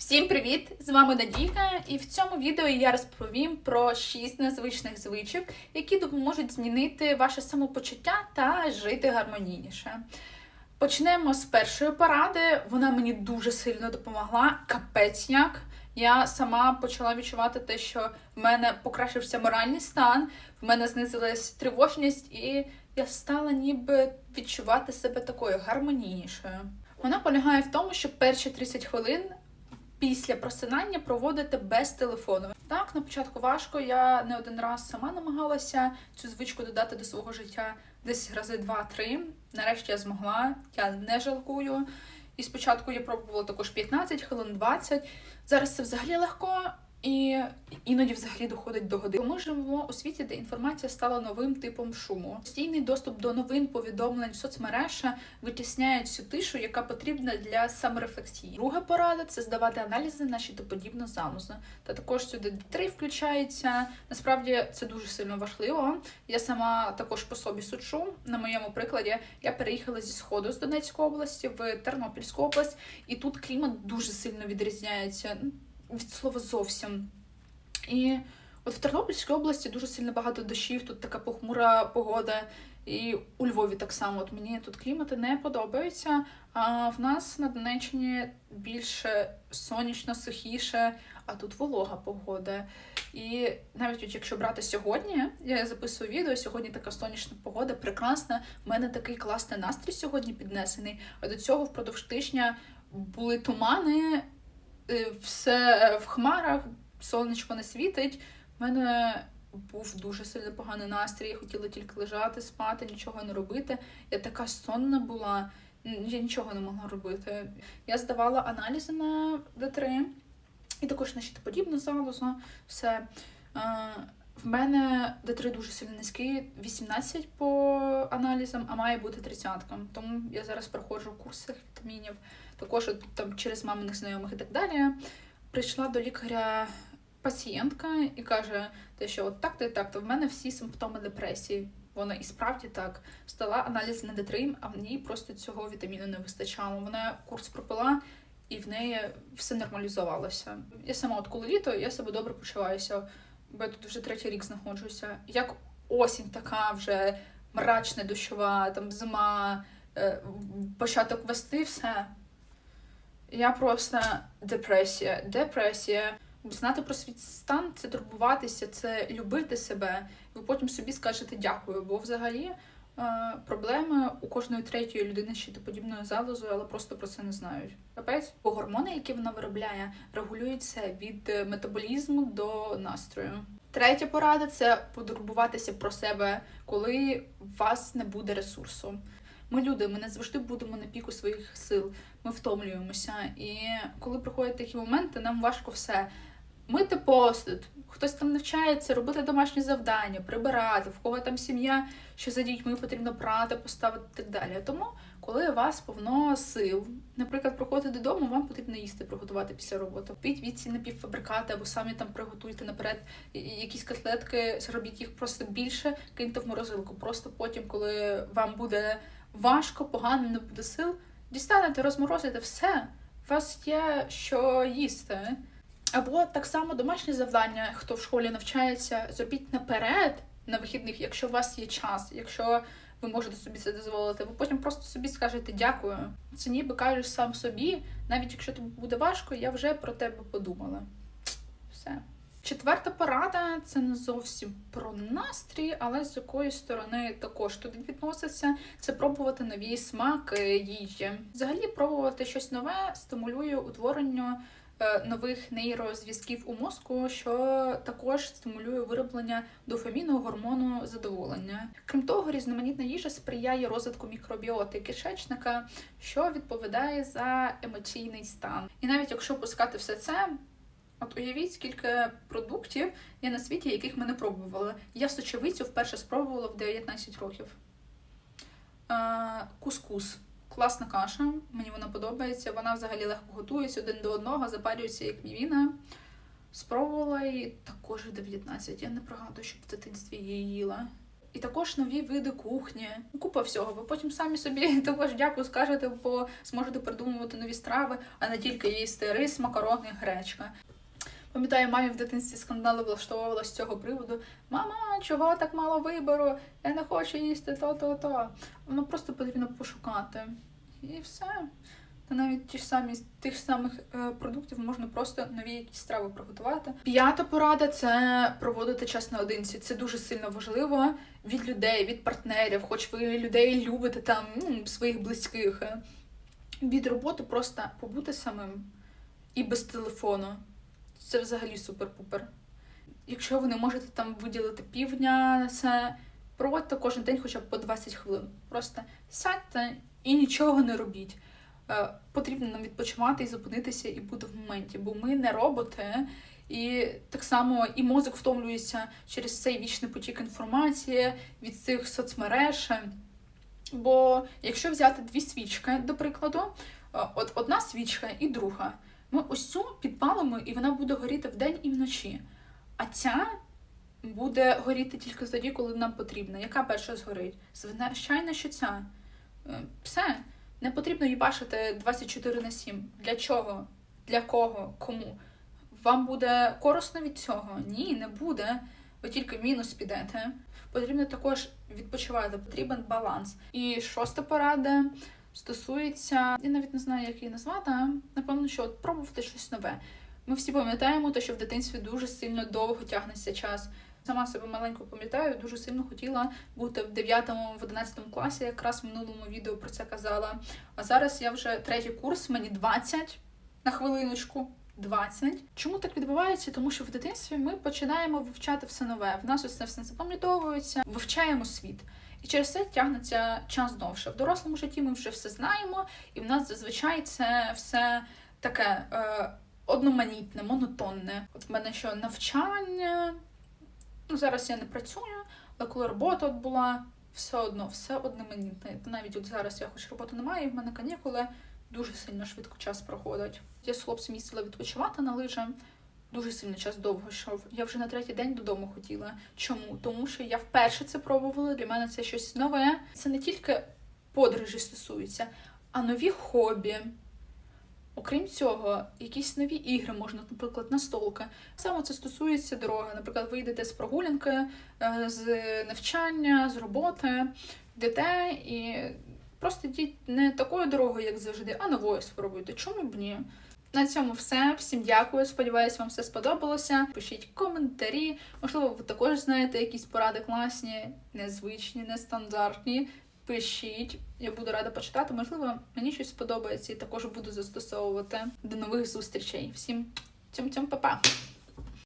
Всім привіт! З вами Надійка, і в цьому відео я розповім про 6 незвичних звичок, які допоможуть змінити ваше самопочуття та жити гармонійніше. Почнемо з першої поради. Вона мені дуже сильно допомогла. Капець як. Я сама почала відчувати те, що в мене покращився моральний стан, в мене знизилась тривожність, і я стала ніби відчувати себе такою гармонійнішою. Вона полягає в тому, що перші 30 хвилин після просинання проводити без телефону. Так, на початку важко. Я не один раз сама намагалася цю звичку додати до свого життя десь рази два-три. Нарешті я змогла, я не жалкую. І спочатку я пробувала також 15 хвилин, 20. Зараз це взагалі легко. І іноді взагалі доходить до години. Ми живемо у світі, де інформація стала новим типом шуму. Постійний доступ до новин, повідомлень, соцмережа витісняє цю тишу, яка потрібна для саморефлексії. Друга порада це здавати аналізи на щитоподібну залозу. Та також сюди три включається. Насправді це дуже сильно важливо. Я сама також по собі суджу. На моєму прикладі я переїхала зі сходу з Донецької області в Тернопільську область, і тут клімат дуже сильно відрізняється від слова зовсім. І от в Тернопільській області дуже сильно багато дощів, тут така похмура погода. І у Львові так само. От мені тут клімати не подобаються. А в нас на Донеччині більше сонячно, сухіше, а тут волога погода. І навіть от якщо брати сьогодні, я записую відео, сьогодні така сонячна погода, прекрасна. У мене такий класний настрій сьогодні піднесений. А до цього впродовж тижня були тумани. Е, все в хмарах, сонечко не світить. У мене був дуже сильно поганий настрій. Я хотіла тільки лежати, спати, нічого не робити. Я така сонна була, я нічого не могла робити. Я здавала аналізи на Д3 і також на щитоподібну залозу. Все. В мене Д3 дуже сильно низький, 18 по аналізам, а має бути 30. Тому я зараз проходжу курси вітамінів, також там через маминих знайомих і так далі. Прийшла до лікаря пацієнтка і каже, те, що от так-то і так, то в мене всі симптоми депресії. Вона і справді так стала аналіз на Д3, а в ній просто цього вітаміну не вистачало. Вона курс пропила. І в неї все нормалізувалося. Я сама, от коли літо, я себе добре почуваюся бо я тут вже третій рік знаходжуся. Як осінь така вже мрачна, дощова, там зима, е, початок вести, все. Я просто депресія, депресія. Знати про свій стан це турбуватися, це любити себе. Ви потім собі скажете дякую, бо взагалі е, проблеми у кожної третьої людини ще подібною залозою, але просто про це не знають. Капець, бо гормони, які вона виробляє, регулюються від метаболізму до настрою. Третя порада це потурбуватися про себе, коли у вас не буде ресурсу. Ми люди, ми не завжди будемо на піку своїх сил, ми втомлюємося. І коли приходять такі моменти, нам важко все мити посуд, хтось там навчається, робити домашні завдання, прибирати, в кого там сім'я, що за дітьми потрібно прати, поставити і так далі. Тому, коли у вас повно сил, наприклад, приходите додому, вам потрібно їсти, приготувати після роботи. Піть від ці напівфабрикати або самі там приготуйте наперед якісь котлетки, зробіть їх просто більше, киньте в морозилку. Просто потім, коли вам буде важко, погано, не буде сил, дістанете, розморозите все. У вас є що їсти. Або так само домашнє завдання, хто в школі навчається, зробіть наперед на вихідних, якщо у вас є час, якщо ви можете собі це дозволити, ви потім просто собі скажете дякую. Це ніби кажеш сам собі, навіть якщо тобі буде важко, я вже про тебе подумала. Все. Четверта порада це не зовсім про настрій, але з якої сторони також туди відноситься. Це пробувати нові смаки їжі. Взагалі, пробувати щось нове стимулює утворення. Е, нових нейрозв'язків у мозку, що також стимулює вироблення дофаміну гормону задоволення. Крім того, різноманітна їжа сприяє розвитку мікробіоти кишечника, що відповідає за емоційний стан. І навіть якщо пускати все це. От уявіть, скільки продуктів є на світі, яких ми не пробували. Я сочевицю вперше спробувала в 19 років. Е, кускус. Класна каша, мені вона подобається. Вона взагалі легко готується один до одного, запарюється як мівіна. Спробувала її також в 19. Я не пригадую, щоб в дитинстві її їла. і також нові види кухні. Купа всього. Ви потім самі собі також дякую скажете, бо зможете придумувати нові страви, а не тільки їсти рис, макарони, гречка. Пам'ятаю, мамі в дитинстві скандали влаштовувала з цього приводу. Мама, чого так мало вибору? Я не хочу їсти то-то-то. Воно просто потрібно пошукати. І все. Та навіть ті ж самі тих самих е, продуктів можна просто нові якісь страви приготувати. П'ята порада це проводити час наодинці. Це дуже сильно важливо від людей, від партнерів, хоч ви людей любите там своїх близьких. Від роботи просто побути самим і без телефону. Це взагалі супер-пупер. Якщо ви не можете там виділити півдня на це, проводьте кожен день хоча б по 20 хвилин. Просто сядьте і нічого не робіть. Е, Потрібно нам відпочивати і зупинитися і бути в моменті, бо ми не роботи, і так само і мозок втомлюється через цей вічний потік інформації від цих соцмереж. Бо якщо взяти дві свічки, до прикладу, е, от одна свічка і друга, ми ось цю підпалимо, і вона буде горіти вдень і вночі. А ця буде горіти тільки тоді, коли нам потрібно. Яка перша згорить? Звичайно, що ця. Е, Все. Не потрібно їбашити 24 на 7. Для чого? Для кого? Кому? Вам буде корисно від цього? Ні, не буде. Ви тільки мінус підете. Потрібно також відпочивати, потрібен баланс. І шоста порада стосується, я навіть не знаю, як її назвати. Напевно, що от пробувати щось нове. Ми всі пам'ятаємо, те, що в дитинстві дуже сильно довго тягнеться час. Сама себе маленько пам'ятаю, дуже сильно хотіла бути в 9 в 11 класі, якраз в минулому відео про це казала. А зараз я вже третій курс, мені 20 на хвилиночку. 20. Чому так відбувається? Тому що в дитинстві ми починаємо вивчати все нове. В нас це все запам'ятовується, вивчаємо світ. І через це тягнеться час довше. В дорослому житті ми вже все знаємо, і в нас зазвичай це все таке е, одноманітне, монотонне. От в мене що навчання. Ну, зараз я не працюю, але коли робота от була, все одно, все одноманітне. Навіть от зараз я хоч роботи немає, і в мене канікули дуже сильно швидко час проходить. Я з хлопцем їздила відпочивати на лижі. Дуже сильно час довго йшов. Я вже на третій день додому хотіла. Чому? Тому що я вперше це пробувала. Для мене це щось нове. Це не тільки подорожі стосується, а нові хобі. Окрім цього, якісь нові ігри можна, наприклад, настолки. Саме це стосується дороги. Наприклад, ви йдете з прогулянки, е, з навчання, з роботи, йдете і просто йдіть не такою дорогою, як завжди, а новою спробуйте. Чому б ні? На цьому все. Всім дякую. Сподіваюсь, вам все сподобалося. Пишіть коментарі. Можливо, ви також знаєте якісь поради класні, незвичні, нестандартні. Пишіть, я буду рада почитати. Можливо, мені щось сподобається і також буду застосовувати. До нових зустрічей. Всім цьом-цьом, па-па!